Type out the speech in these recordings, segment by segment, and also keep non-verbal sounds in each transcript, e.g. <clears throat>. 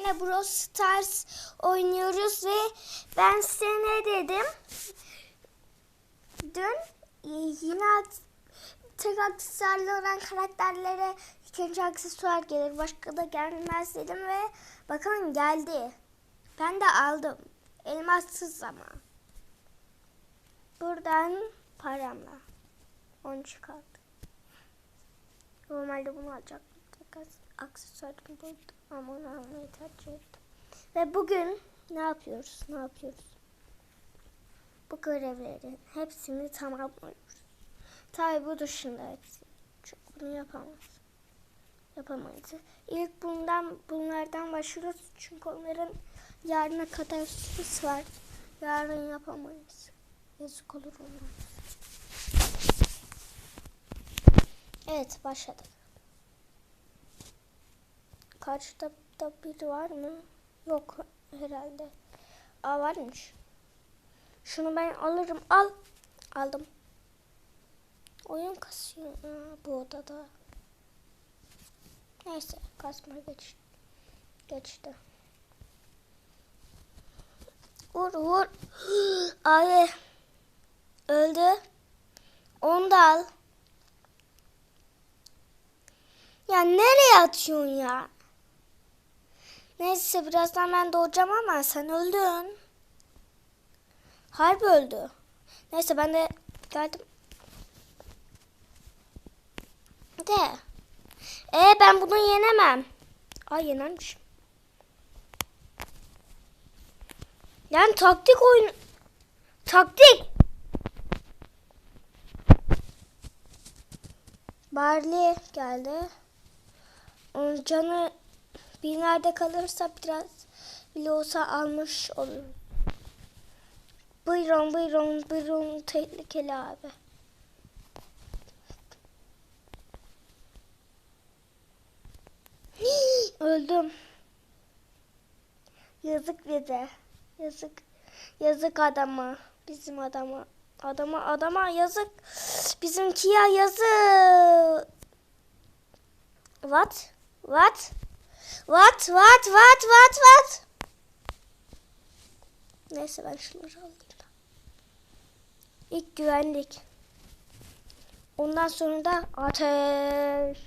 Yine Brawl Stars oynuyoruz ve ben size ne dedim? Dün yine tek aksesuarlı olan karakterlere ikinci aksesuar gelir. Başka da gelmez dedim ve bakın geldi. Ben de aldım. Elmassız ama. Buradan paramla. 10 çıkardım. Normalde bunu alacaktım. Tek aksesuarım buydu. Ama onu almayı tercih. Ve bugün ne yapıyoruz? Ne yapıyoruz? Bu görevlerin hepsini tamamlıyoruz. Tabi bu dışında hepsi. Çünkü bunu yapamaz. Yapamayız. İlk bundan bunlardan başlıyoruz. Çünkü onların yarına kadar süresi var. Yarın yapamayız. Yazık olur onlara. Evet başladık. Karşıda da biri var mı? Yok herhalde. Aa varmış. Şunu ben alırım. Al. Aldım. Oyun kasıyor Aa, bu odada. Neyse kasma geç. Geçti. Vur vur. <gasps> Abi. Öldü. Onu da al. Ya nereye atıyorsun ya? Neyse birazdan ben doğacağım ama sen öldün. Harbi öldü. Neyse ben de geldim. De. E ben bunu yenemem. Ay yenermişim. Yani taktik oyun. Taktik. Barley geldi. Onun canı bir nerede kalırsa biraz bile olsa almış olur. Buyurun buyurun buyurun tehlikeli abi. <gasps> Öldüm. Yazık bize. Yazık. Yazık adama. Bizim adama. Adama adama yazık. Bizimki ya yazık. What? What? What? What? What? What? What? Neyse ben şunları alayım. İlk güvenlik. Ondan sonra da ateş.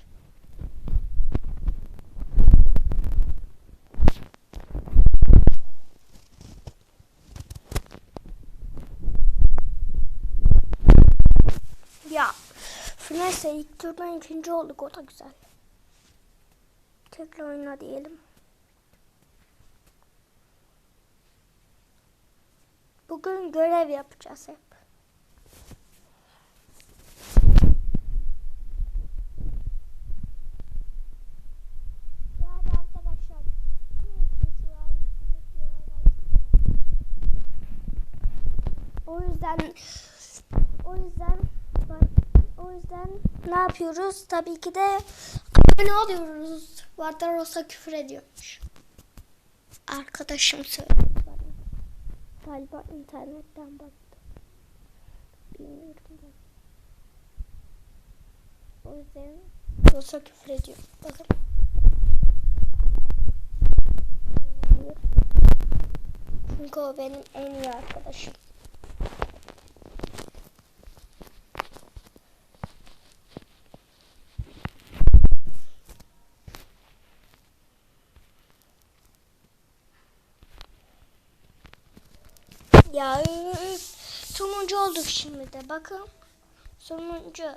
Ya. Neyse ilk turdan ikinci olduk o da güzel. Tekrar oyna diyelim. Bugün görev yapacağız hep. O yüzden o yüzden o yüzden ne yapıyoruz? Tabii ki de abone oluyoruz. Vardar olsa küfür ediyormuş. Arkadaşım söyledi bana. Galiba internetten baktı. Bilmiyorum ben. O yüzden olsa küfür ediyor. Bakın. Çünkü o benim en iyi arkadaşım. Ya sonuncu olduk şimdi de bakın. Sonuncu.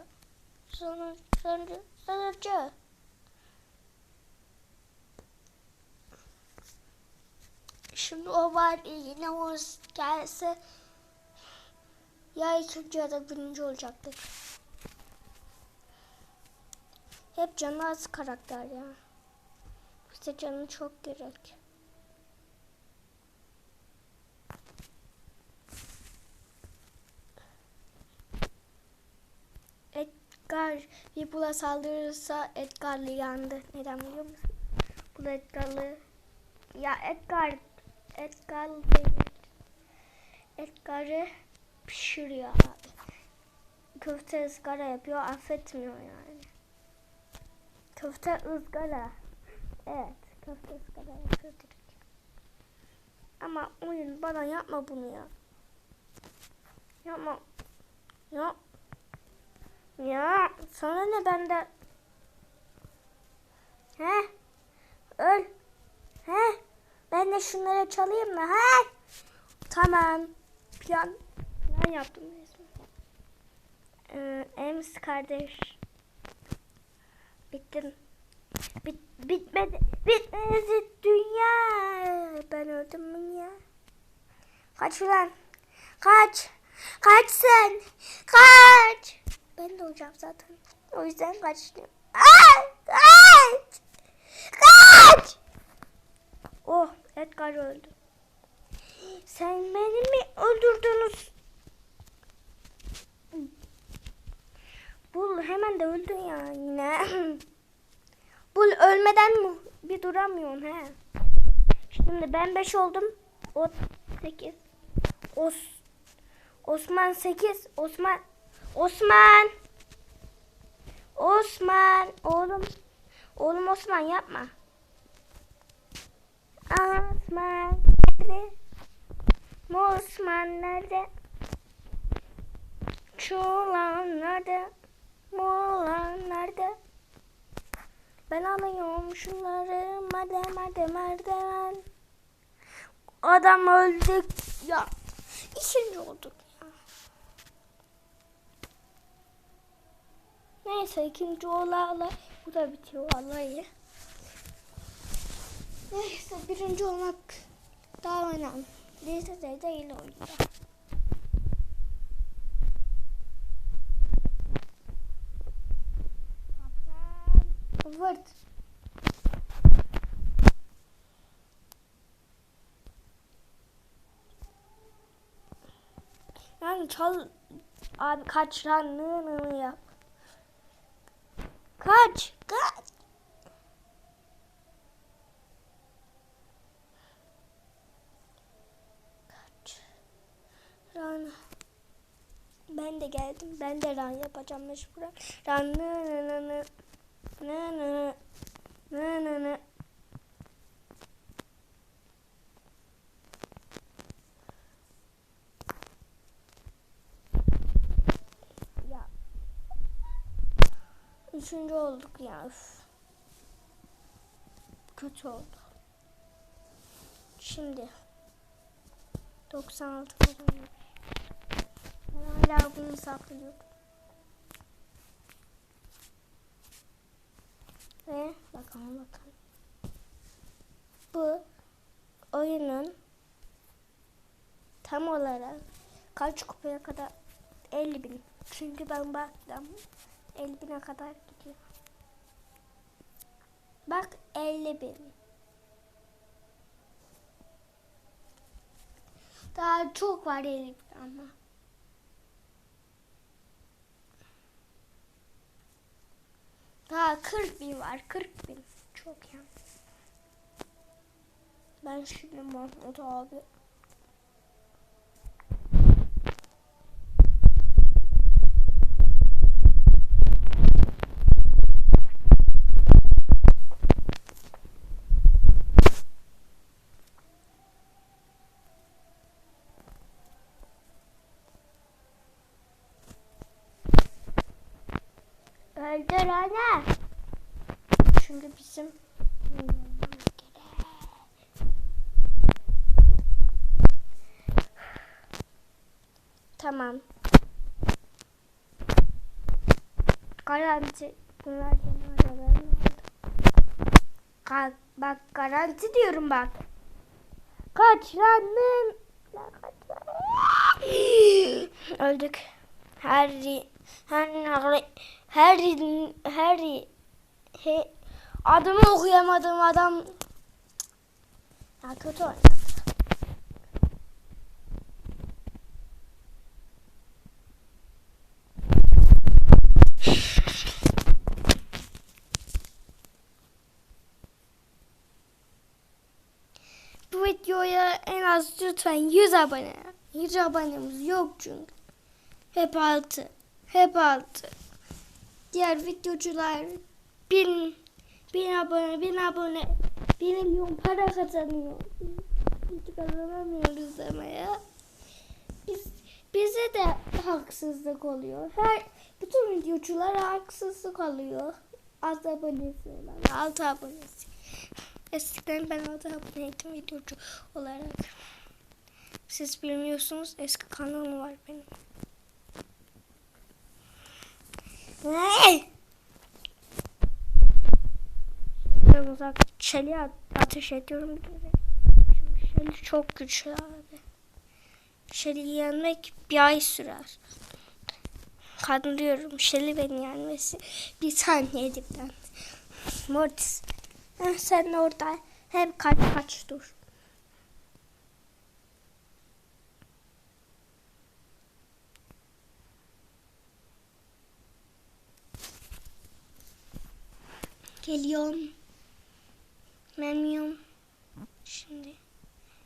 Sonuncu. Sonuncu. Sonuncu. Şimdi o var yine o gelse ya ikinci ya da birinci olacaktık. Hep canı az karakter ya. Bize canı çok gerek. Edgar bir bula saldırırsa Edgar'lı yandı. Neden biliyor musun? Bu da Edgar'lı. Ya Edgar Edgar değil. Edgar'ı pişiriyor abi. Köfte ızgara yapıyor. Affetmiyor yani. Köfte ızgara. Evet. Köfte ızgara yapıyor. direkt. Yapma oyun bana yapma bunu ya. Yapma. Ya. Ya sana ne bende? He? Öl. He? Ben de şunları çalayım mı? He? Tamam. Plan, plan yaptım resmen. Ee, Ems kardeş. Bittim. Bit, bitmedi. Bitmedi dünya. Ben öldüm mü ya? Kaç ulan. Kaç. Kaç sen. Kaç. Ben de olacağım zaten. O yüzden kaçtım. Aa, kaç. Kaç. Oh Edgar öldü. Sen beni mi öldürdünüz? Bul hemen de öldün ya yine. <clears throat> Bul ölmeden mi bir duramıyorsun he? Şimdi ben 5 oldum. O 8. Os Osman 8. Osman Osman Osman oğlum oğlum Osman yapma. Osman nerede? Osman nerede? Çoğulan nerede? Moğlan nerede? Ben alıyorum şunları madem madem merdiven. Adam öldü ya. İkinci olduk Neyse ikinci ola Bu da bitiyor vallahi. Neyse birinci olmak daha önemli. Neyse de değil oyunda. Vırt. Yani çal abi kaç lan nı nı nı yap. Kaç kaç. Kaç. Ran. Ben de geldim. Ben de ran yapacağım mecburen. Ran nı nı nı nı. Nı nı. Nı nı nı. Ya. Üçüncü olduk ya. Üf. Kötü oldu. Şimdi 96 kazanıyor. Hala bunu saklıyorum. Ve bakalım bakalım. Bu oyunun tam olarak kaç kupaya kadar 50 bin. Çünkü ben baktım 50 bine kadar gidiyor. Bak 50 bin. Daha çok var 50 bin ama. Daha 40 bin var. 40 bin. Çok ya. Ben şimdi Mahmut abi. Öldür anne. Çünkü bizim Tamam. Garanti. Bunlar benim aralarım. Kalk, bak garanti diyorum bak. Kaç lan. <gasps> Öldük. Harry. Harry. Harry. Harry. He, adımı okuyamadım adam. Ya kötü oynadı. Bu videoya en az lütfen 100 abone. 100 abonemiz yok çünkü. Hep altı. Hep altı. Diğer videocular bin, bin abone, bin abone, bir milyon para kazanıyor. kazanamıyoruz demeye. Biz bize de haksızlık oluyor. Her bütün videoculara haksızlık oluyor. Az abonesi olan, altı abonesi. Eskiden ben altı aboneydim videocu olarak. Siz bilmiyorsunuz eski kanalım var benim. Ben uzak çeliğe ateş ediyorum. Çünkü Şeli çok güçlü abi. Şeli'yi yenmek bir ay sürer. Kandırıyorum. Şeli beni yenmesi bir saniyede ben. Mortis. Sen orada hem kaç kaç dur. Geliyorum. Memnunum. Şimdi.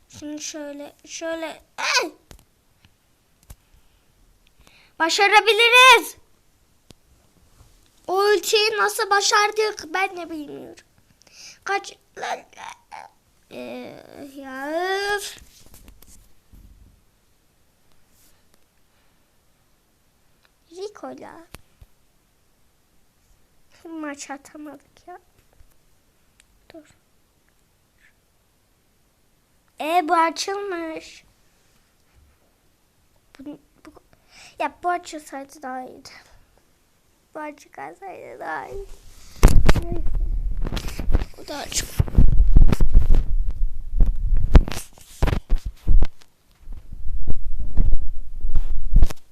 Şimdi şöyle. Şöyle. Başarabiliriz. O ultiyi nasıl başardık ben de bilmiyorum. Kaç ee, ya. Rico'la maç atamadık. Dur. E bu açılmış. Bu, bu, ya bu açılsaydı daha iyiydi. Bu açık kalsaydı daha iyi. O da açık.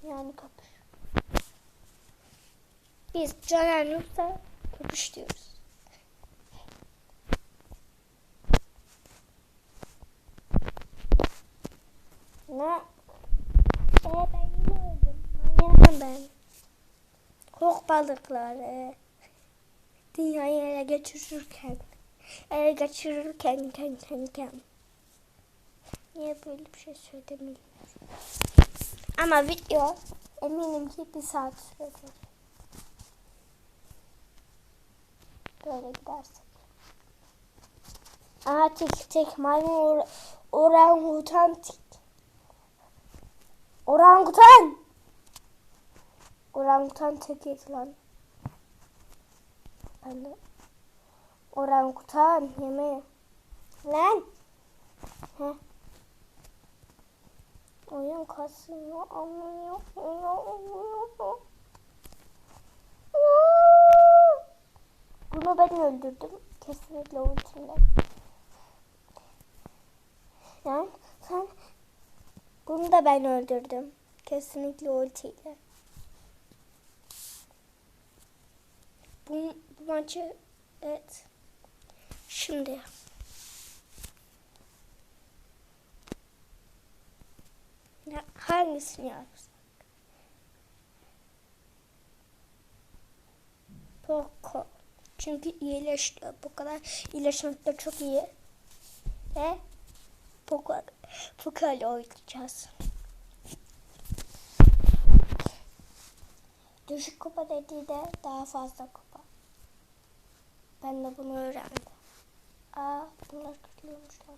Yani kapış. Biz Caner yoksa kapış diyoruz. Ne? Ee, ben yine öldüm. Manyağım ben. Hok balıkları. Dünyayı ele geçirirken. Ele geçirirken ken ken ken. Niye böyle bir şey söyledim Ama video eminim ki bir saat sürecek. Böyle gidersek. Aa tik tik maymun or orangutan tik. Orangutan. Orangutan tekiydi lan. Ben de orangutan yemeği. Lan. Heh. Oyun kasıyor anlıyor. Bunu ben öldürdüm. Kesinlikle ultimle. Yani sen bunu da ben öldürdüm. Kesinlikle ultiyle. Bu, bu maçı evet. Şimdi ya, hangisini yapsak? Poco. Çünkü iyileşiyor. Bu kadar iyileşmek de çok iyi. Ve Poco, Poco ile oynayacağız. Düşük kupa dediği de daha fazla kupa. Ben de bunu öğrendim. Aa bunlar kırılıyormuş lan.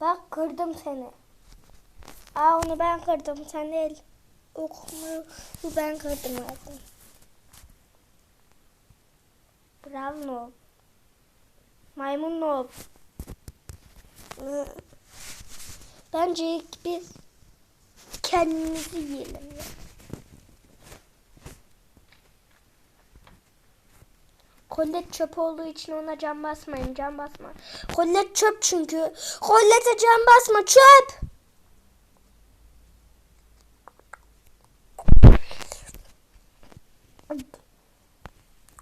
Bak kırdım seni. Aa onu ben kırdım sen değil. Okumu ben kırdım zaten. Bravo noob. Maymun noob. Bence ilk biz kendimizi yiyelim ya. Kollet çöp olduğu için ona can basmayın. Can basma. Kollet çöp çünkü. Kollete can basma çöp.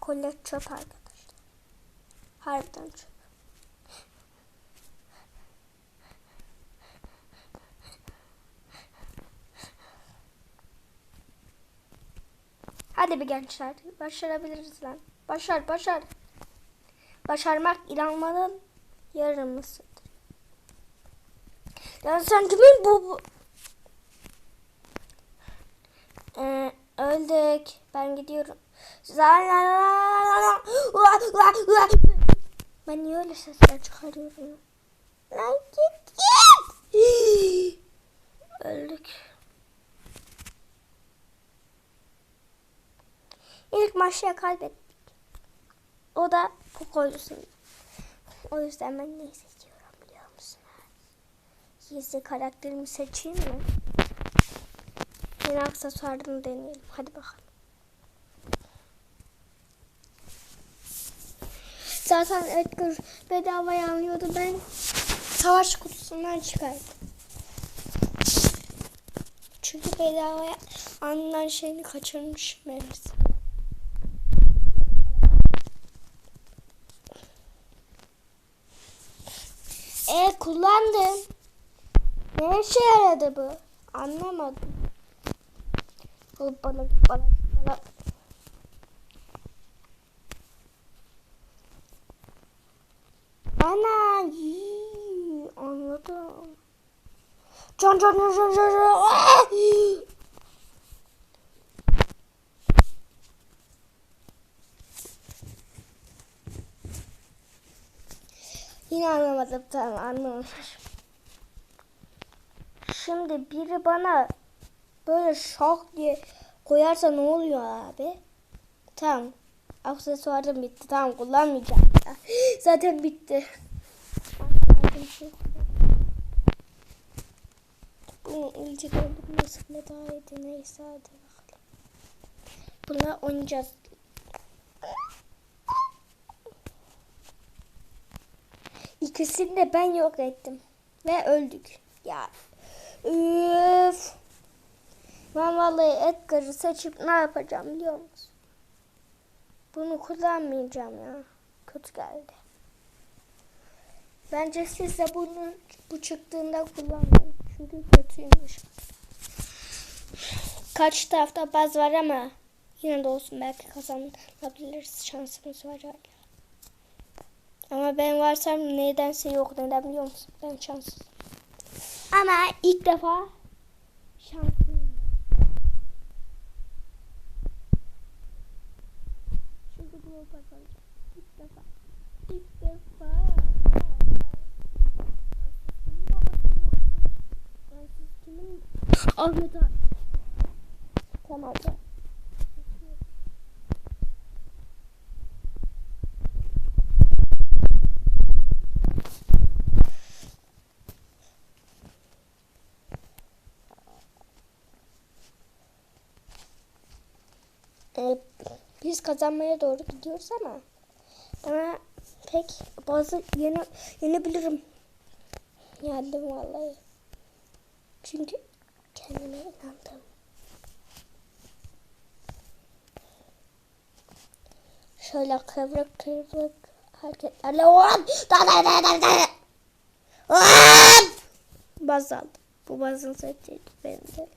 Kollet çöp arkadaşlar. Harbiden çöp. Hadi bir gençler. Başarabiliriz lan. Başar, başar. Başarmak inanmanın yarımısıdır. Ya sen kimin bu? bu? Ee, öldük. Ben gidiyorum. Ben niye öyle sesler çıkarıyorum? Lan git git. İlk maçta kaybettik. O da Poco'lusun. O yüzden ben neyi seçiyorum biliyor musun? Gizli karakterimi seçeyim mi? Yeni aksesuarını deneyelim. Hadi bakalım. Zaten Edgar bedavaya alıyordu. Ben savaş kutusundan çıkardım. Çünkü bedavaya alınan şeyini kaçırmışım meğerse. E kullandım. Ne işe yaradı bu? Anlamadım. Balık balık balık. Ana anladım. Can can can can can can. Ah! Yine anlamadım tamam anlamamışım. Şimdi biri bana böyle şok diye koyarsa ne oluyor abi? Tamam. Aksesuarım bitti. Tamam kullanmayacağım. ya. <gasps> Zaten bitti. Bunu iyice öldürmesine daha iyiydi. Neyse hadi bakalım. Bunlar oynayacağız. İkisini de ben yok ettim. Ve öldük. Ya. Üf. Ben vallahi Edgar'ı seçip ne yapacağım biliyor musun? Bunu kullanmayacağım ya. Kötü geldi. Bence siz de bunu bu çıktığında kullanmayın. Çünkü kötüymüş. Kaç tarafta baz var ama yine de olsun belki kazanabiliriz. Şansımız var hala. Ama ben varsam nedense yok. Neden biliyor musun? Ben şanssız. Ama ilk defa şanslıyım. Çünkü bu kazanacağım. İlk defa. İlk defa. Ahmet abi. Tamam. Ee, biz kazanmaya doğru gidiyoruz ama ama pek bazı yeni yenebilirim. Yendim vallahi. Çünkü kendime inandım. Şöyle kıvrık kıvrık hareketlerle! Baz aldım. Bu bazın sesiydi benim de.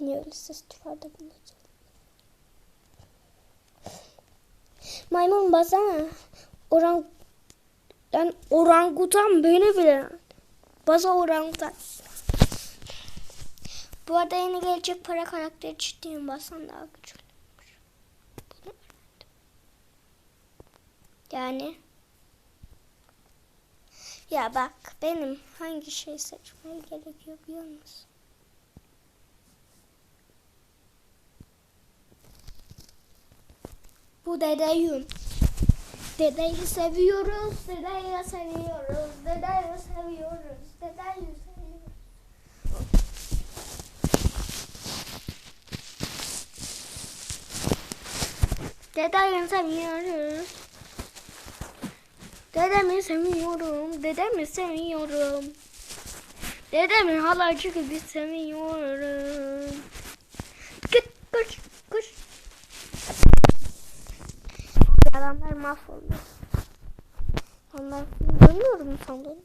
Niye öyle ses çıkardı bulacağım. Maymun bazana. Orang yani orangutan beni bile. Baza orangutan. Bu arada yeni gelecek para karakteri ciddiyim basan daha öğrendim. Yani ya bak benim hangi şeyi seçmem gerekiyor biliyor musun? Bu dedeyim. Dedeyi seviyoruz, dedeyi seviyoruz, dedeyi seviyoruz, dedeyi seviyoruz. Dedeyi seviyoruz. Dedemi seviyorum, dedemi seviyorum. Dedemi halacı gibi seviyorum. Git, koş, koş. Adamlar mahvoldu. Onlar görüyorum sandım.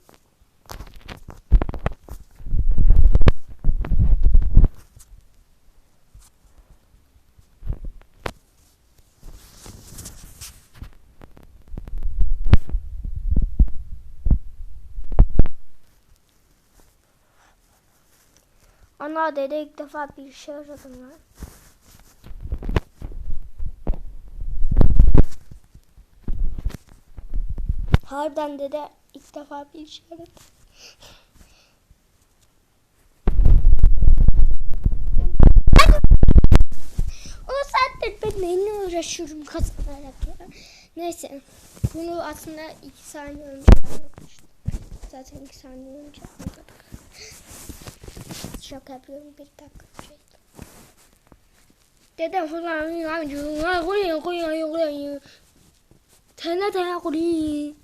Ana dede ilk defa bir şey aradım lan. Harbiden dede ilk defa bir şey aradı. O saattir ben neyle uğraşıyorum kazanarak ya. Neyse. Bunu aslında iki saniye önce yapmıştım. Zaten iki saniye önce anladık. Şaka yapıyorum bir dakika. Şey. Dedem falan. Tene tene koyun.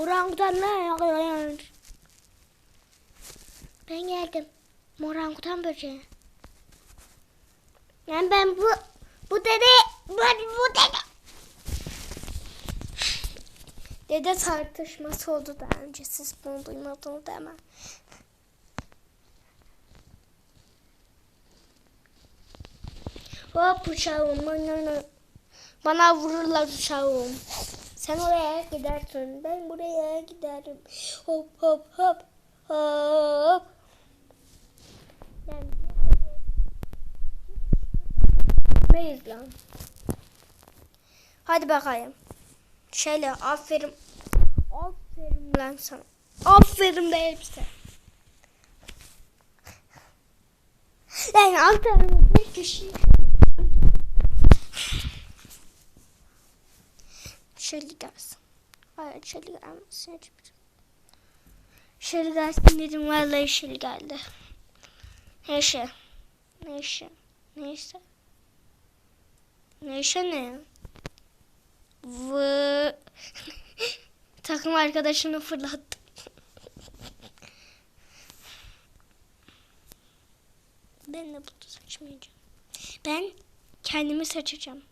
Orangutanlar yakalayan. Ben geldim. Orangutan böceği. Yani ben bu bu dede ben bu dede. Dede tartışması oldu daha önce. Siz bunu duymadınız mi? Hop uçağım. Bana vururlar uçağım. Sen oraya gidersin. Ben buraya giderim. Hop hop hop. Hop. Yani Meyiz lan. Hadi bakayım. Şöyle aferin. Aferin lan sana. Aferin be elbise. Yani aferin bir kişi. Şöyle gelsin. Hayır şöyle gelmesin. Şöyle gelsin dedim vallahi şöyle geldi. Neyse. Neyse. Neyse. Neyse ne? Vı <laughs> takım arkadaşını fırlattı. ben de bunu seçmeyeceğim. Ben kendimi seçeceğim.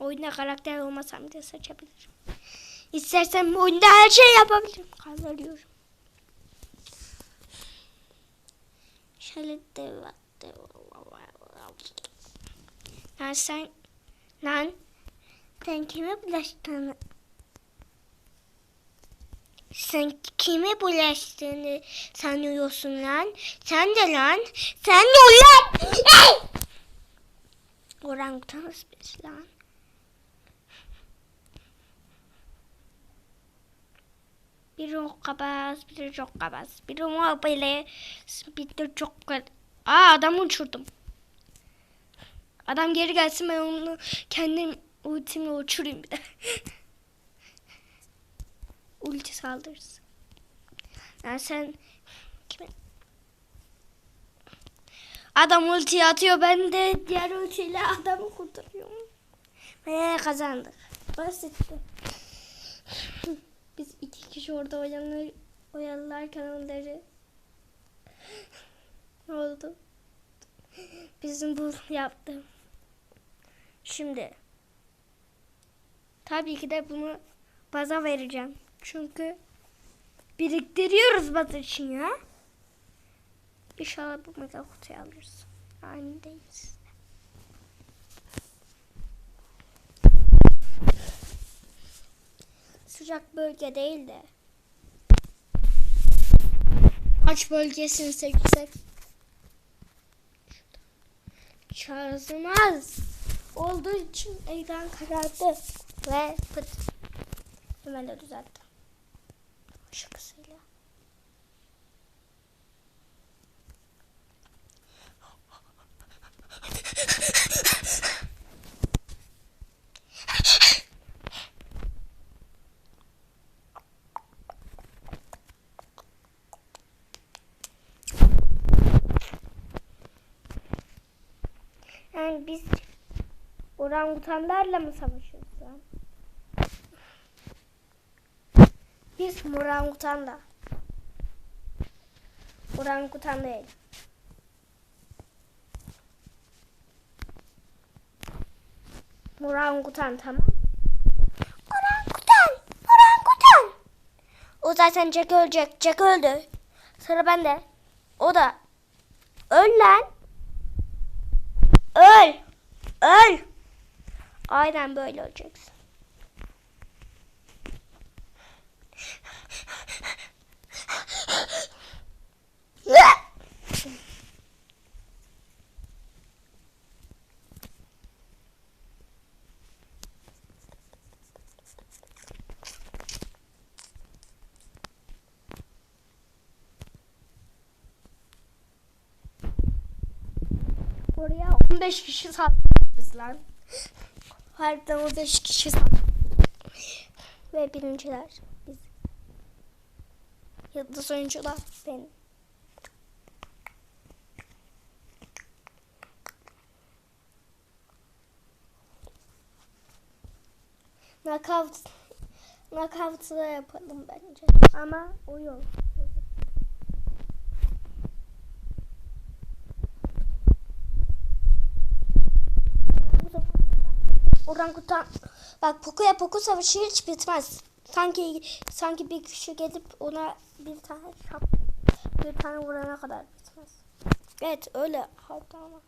Oyunda karakter olmasam da seçebilirim. İstersem oyunda her şey yapabilirim. Kaldırıyorum. Şöyle devam. Lan sen lan sen kime bulaştığını sen kime bulaştığını sanıyorsun lan? Sen de lan. Sen de ulan. Orangutanız biz lan. Biri hokkabaz, biri çokkabaz. Biri mobile, biri çok Aa adamı uçurdum. Adam geri gelsin ben onu kendim ultimle uçurayım bir de. <laughs> Ulti saldırısı. Yani sen kime? Adam ulti atıyor ben de diğer ultiyle adamı kurtarıyorum. Ve kazandık. Basitti. Orada oyalanır, oyalarken onları <laughs> ne oldu? Bizim bu yaptım. Şimdi tabii ki de bunu baza vereceğim. Çünkü biriktiriyoruz baz için ya. İnşallah bu mega kutuyu alırız. Aynı. Sıcak bölge değil de aç bölgesini seçsek? Şarjımız olduğu için ekran karardı ve pıt. Hemen de düzelttim. Yani biz orangutanlarla mı an? Biz orangutanla. Orangutan değil. Orangutan tamam mı? Orangutan! Orangutan! O zaten Jack ölecek. Jack öldü. Sıra bende. O da. Öl lan. Öl. Öl. Aynen böyle olacaksın. Oraya 15 kişi saldırırız lan. Harbiden 15 kişi sattık. Ve birinciler biz. Yıldız oyuncular benim. Knockout Knockout'u da yapalım bence. Ama o yok. Orangutan bak Poco'ya Poco savaşı hiç bitmez. Sanki sanki bir kişi gelip ona bir tane şap bir tane vurana kadar bitmez. Evet öyle hatta ama.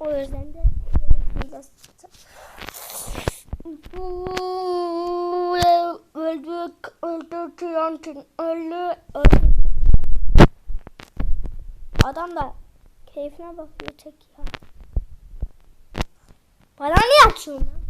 O yüzden de öldük öldü Tiyantin öldü öldü. Adam da keyfine bakıyor tek ya. Bana niye atıyorsun lan?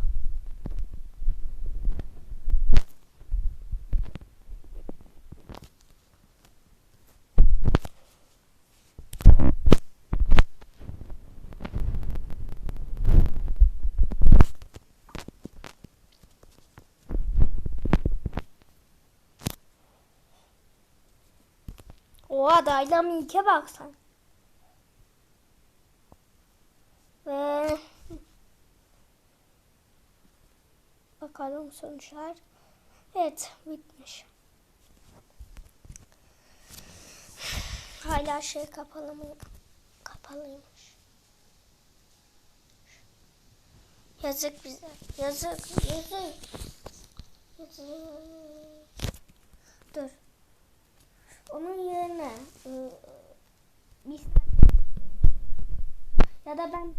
Oha Dynamic'e bak sen. Ve bakalım sonuçlar. Evet bitmiş. Hala şey kapalı mı? Kapalıymış. Yazık bize. Yazık. Yazık. Yazık. Dur. Onun yerine ıı, bir ya da ben